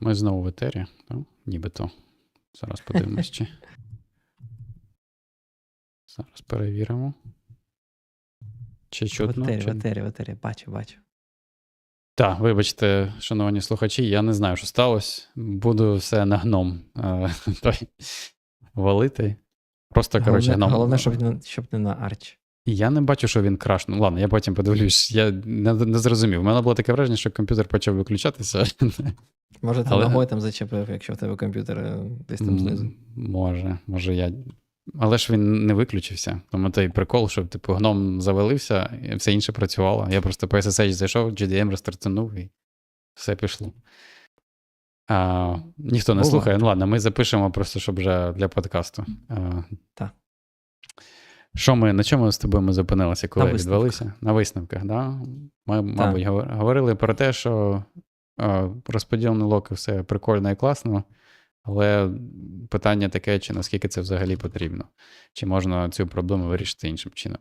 ми знову в етері, ну, нібито. Зараз подивимось, чи. Зараз перевіримо. Чи В етері, чи... в етері, в етері. Бачу, бачу. Так, вибачте, шановні слухачі, я не знаю, що сталося. Буду все на гном е, валити. Просто, коротше, гном. головне щоб, не, щоб не на арч. Я не бачу, що він крашнув. Ладно, я потім подивлюсь. Я не, не зрозумів. У мене було таке враження, що комп'ютер почав виключатися. Може, ти Але- ногою там зачепив, якщо в тебе комп'ютер е, десь там знизу. Може, може я. Але ж він не виключився. Тому той прикол, що типу гном завалився, і все інше працювало. Я просто по SSH зайшов, GDM розтарцанув і все пішло. А, ніхто не Буває. слухає. Ну ладно, ми запишемо просто, щоб вже для подкасту. А, Так. Що ми, на чому з тобою ми зупинилися, коли На відвелися? На висновках, да? Ми, мабуть, говор- говорили про те, що а, розподілений локи все прикольно і класно, але питання таке, чи наскільки це взагалі потрібно? Чи можна цю проблему вирішити іншим чином?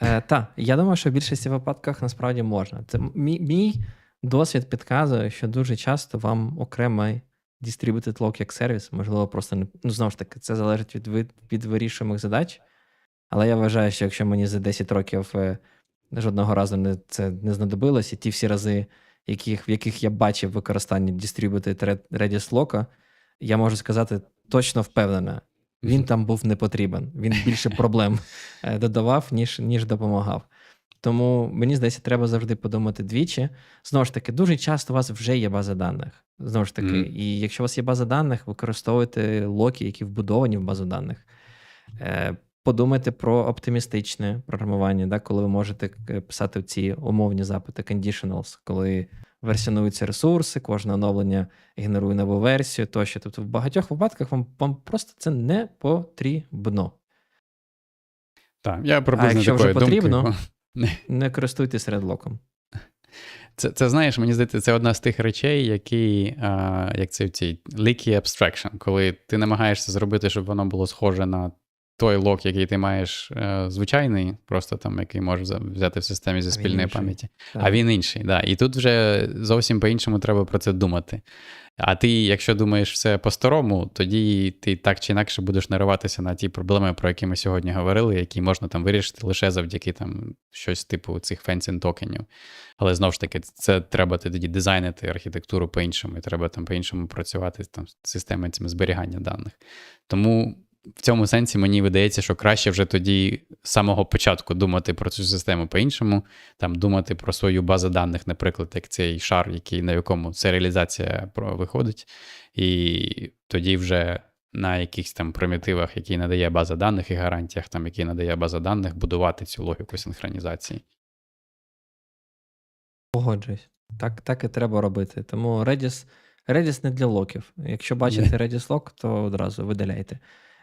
Е, так, я думаю, що в більшості випадках насправді можна. Це мій, мій досвід підказує, що дуже часто вам окремий distributed lock як сервіс, можливо, просто не. Ну, знову ж таки, це залежить від, ви- від вирішуємих задач. Але я вважаю, що якщо мені за 10 років е, жодного разу не, це не знадобилось, і ті всі рази, яких, в яких я бачив використання distributed Red- Redis Lock, я можу сказати точно впевнено, він там був не потрібен. Він більше проблем е, додавав, ніж, ніж допомагав. Тому мені здається, треба завжди подумати двічі. Знову ж таки, дуже часто у вас вже є база даних. Знову ж таки, Мгм. і якщо у вас є база даних, використовуйте локи, які вбудовані в базу даних. Е, Подумайте про оптимістичне програмування, да, коли ви можете е, писати ці умовні запити, conditionals, коли версіонуються ресурси, кожне оновлення генерує нову версію тощо. Тобто в багатьох випадках вам, вам просто це не потрібно. Так, я приблизно якщо вже такої потрібно? Не користуйтесь редлоком. Це, це знаєш, мені здається, це одна з тих речей, які, а, як це в цій leaky abstraction, коли ти намагаєшся зробити, щоб воно було схоже на той лок, який ти маєш е, звичайний, просто там, який можеш взяти в системі зі спільної пам'яті. Так. А він інший, да. І тут вже зовсім по-іншому треба про це думати. А ти, якщо думаєш все по-старому, тоді ти так чи інакше будеш нариватися на ті проблеми, про які ми сьогодні говорили, які можна там вирішити лише завдяки там щось типу цих фенсін токенів. Але знову ж таки, це треба тоді дизайнити архітектуру по-іншому, і треба там по-іншому працювати там з системами зберігання даних. Тому в цьому сенсі мені видається, що краще вже тоді з самого початку думати про цю систему по-іншому, там думати про свою базу даних, наприклад, як цей шар, який, на якому серіалізація про- виходить, і тоді вже на якихось там примітивах, які надає база даних і гарантіях, там, які надає база даних, будувати цю логіку синхронізації. Погоджуюсь. Так, так і треба робити. Тому Redis, Redis не для локів. Якщо бачите Redis лок, то одразу видаляйте.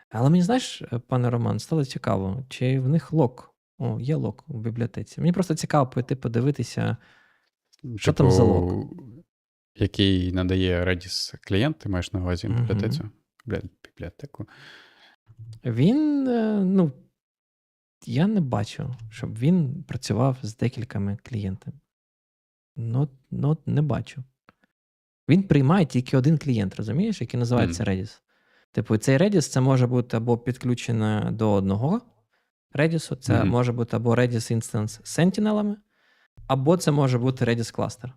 Але мені знаєш, пане Роман, стало цікаво, чи в них лок? О, є лок у бібліотеці. Мені просто цікаво пойти подивитися. Що там за лог? Типу, Який надає Redis клієнт, ти маєш на увазі Мгм. бібліотецю? Бібліотеку. Він, е, ну, я не бачу, щоб він працював з декількома клієнтами. Ну, ну не бачу. Він приймає тільки один клієнт, розумієш, який називається Redis. Типу, цей Redis це може бути або підключено до одного Redis, це Мгм. може бути або Redis Instance з Sentinel, або це може бути Redis кластер.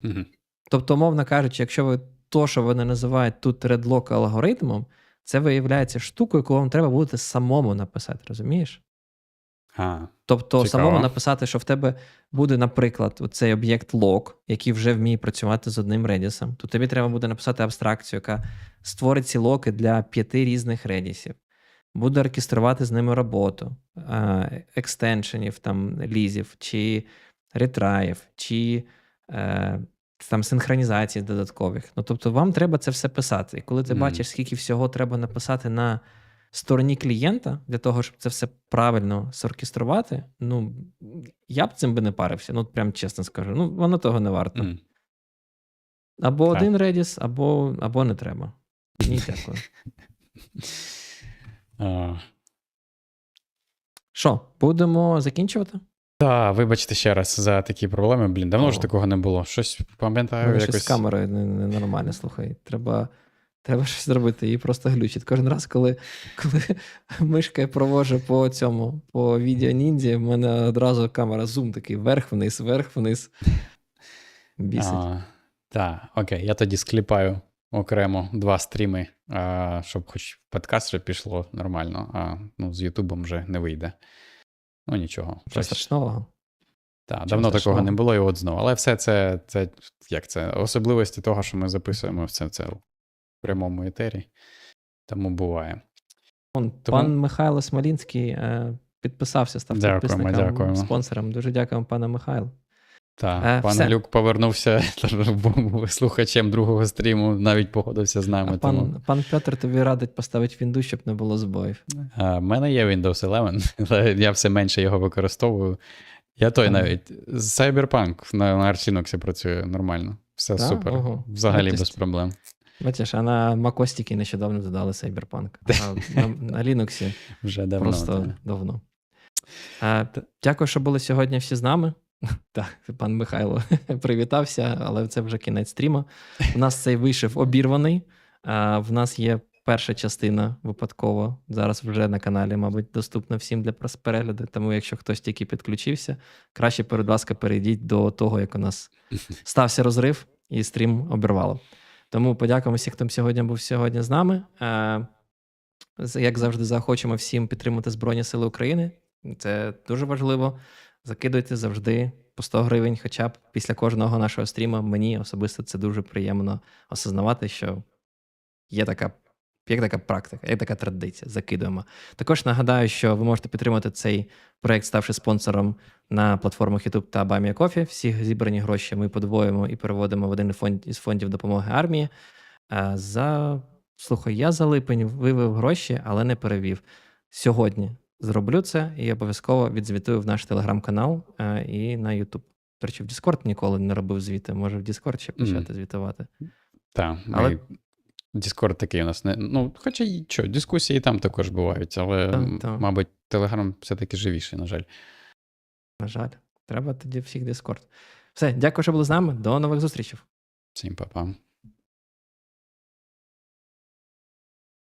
Мгм. Тобто, мовно кажучи, якщо ви то, що вони називають тут редлок алгоритмом, це виявляється штукою, яку вам треба буде самому написати, розумієш? А, Тобто, Цікаво. самому написати, що в тебе буде, наприклад, цей об'єкт log, який вже вміє працювати з одним редісом, то тобі треба буде написати абстракцію, яка створить ці локи для п'яти різних редісів, буде оркеструвати з ними роботу, екстеншенів, там, лізів, чи ретраїв, чи е, там синхронізацій додаткових. Ну, тобто, вам треба це все писати. І коли ти Мгм. бачиш, скільки всього треба написати на стороні клієнта для того, щоб це все правильно соркеструвати, ну я б цим би не парився. Ну, прям чесно скажу. Ну, воно того не варто. м. Або Так. один Redis, або, або не треба. Ні, дякую. Що, будемо закінчувати? Та, вибачте ще раз за такі проблеми. Блін, давно О. ж такого не було. Щось пам'ятаю, Мене якось. щось з камерою не- не- ненормально, слухай. Треба, треба щось зробити. Її просто глючить. Кожен раз, коли, коли мишка я провожу по цьому, по відео ніндзі, в мене одразу камера зум такий вверх-вниз, вверх-вниз. Бісить. Так, окей, я тоді скліпаю окремо два стріми, а, щоб хоч в подкаст вже пішло нормально, а ну, з Ютубом вже не вийде. Ну нічого. Щось- страшного? Так, давно такого не було, і от знову. Але все це, це як це, особливості того, що ми записуємо все це в прямому етері. Тому буває. Он, Тому- Пан Михайло Смолінський е, підписався, став Дякуємо, підписником, дякуємо. спонсором. Дуже дякуємо, пане Михайло. Так, Е, пан все. Люк повернувся слухачем другого стріму, навіть погодився з нами. А тому... пан, пан Петр тобі радить поставити вінду, щоб не було збоїв. У мене є Windows 11, але я все менше його використовую. Я той навіть з Cyberpunk на, на Arch Linux працює нормально. Все Так? супер. Ого. Взагалі Артист. без проблем. Бачиш, а на тільки нещодавно додали Cyberpunk. А на, на Linux Вже давно. просто та. давно. А, дякую, що були сьогодні всі з нами. Так, пан Михайло привітався, але це вже кінець стріма. У нас цей вийшов обірваний. А, в нас є перша частина випадково. Зараз вже на каналі, мабуть, доступна всім для перегляду. Тому, якщо хтось тільки підключився, краще, будь ласка, перейдіть до того, як у нас стався розрив і стрім обірвало. Тому подякуємо всім, хто сьогодні був сьогодні з нами. Е, Як завжди, захочемо всім підтримати Збройні Сили України. Це дуже важливо. Закидуйте завжди по 100 гривень, хоча б після кожного нашого стріму. Мені особисто це дуже приємно осознавати, що є така. Є така практика, є така традиція. Закидуємо. Також нагадаю, що ви можете підтримати цей проект, ставши спонсором на платформах YouTube та BuyMeACoffee. Всі зібрані гроші ми подвоїмо і переводимо в один фонд із фондів допомоги армії. За слухай, я за липень вивів гроші, але не перевів. Сьогодні зроблю це і обов'язково відзвітую в наш телеграм-канал е, і на YouTube. До речі, в Discord ніколи не робив звіти. Може, в Discord ще почати Мгм. звітувати. Так, Але- ми... Discord такий у нас не. Ну, хоча й що, дискусії там також бувають, але, там, там. мабуть, Telegram все-таки живіший, на жаль. На жаль, треба тоді всіх Discord. Все, дякую, що були з нами. До нових зустрічей. Всім па-па.